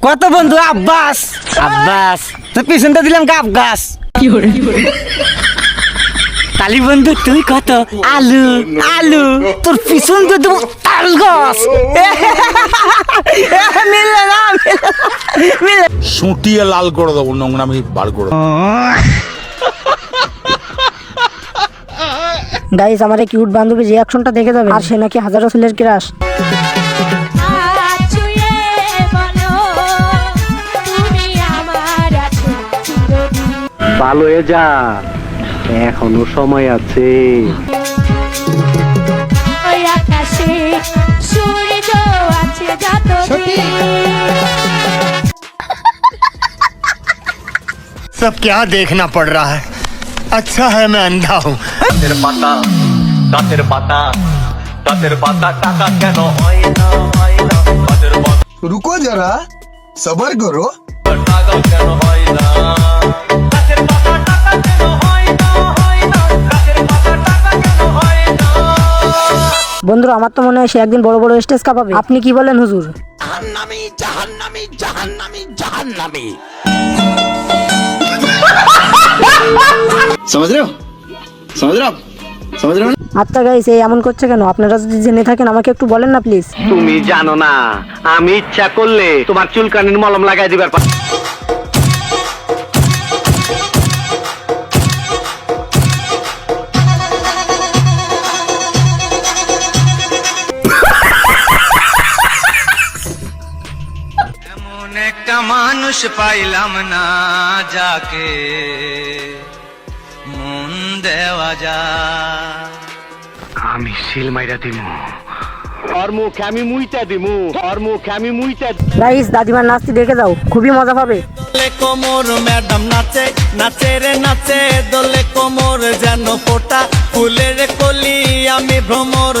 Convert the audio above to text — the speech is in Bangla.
কত বন্ধু? আব্বাস। আব্বাস। তো পিছনটা দিলাম গাব গাছ তালি বন্ধু তুই কত? আলু আলু। তোর পিছন তো দেবো তাল গাছ। মিললে না মিললে সুটিয়ে লাল করে দেবো নোংরামি বার করে গাইস আমার এই কিউট বান্ধবী রিয়াকশনটা দেখে যাবে আর সে নাকি হাজারো ছেলের ক্রাশ ভালো হয়ে যা এখনো সময় আছে ওই আকাশে সূর্য আছে যতদিন सब क्या देखना पड़ रहा है अच्छा है मैं अंधा हूँ গাছের পাতা গাছের পাতা গাছের পাতা টাকা কেন হয় না হয় না গাছের পাতা रुको जरा सबर करो টাকা কেন হয় না বন্ধুরা আমার তো মনে হয় সে একদিন বড় বড় স্টেজ কাঁপাবে আপনি কি বলেন হুজুর समझ रहे हो समझ रहे हो आप समझ रहे हो আচ্ছা গাইস এই এমন করছে কেন আপনারা যদি জেনে থাকেন আমাকে একটু বলেন না প্লিজ তুমি জানো না আমি ইচ্ছা করলে তোমার চুলকানির মলম লাগাই দিবার পার মানুষ পাইলাম না যাকে। মন দেওয়া যায় আমি শিল মাইরা দিমু। মুখে আমি মুইতা দিমু। ওর মুখে আমি মুইতা গাইস দাদিমার নাচটি দেখে যাও খুবই মজা পাবে। দোলে কোমর ম্যাডাম নাচে নাচে রে নাচে দোলে কোমর যেন ফোটা ফুলের কলি আমি ভ্রমর যেন ফোটা ফুলের কলি আমি ভ্রমর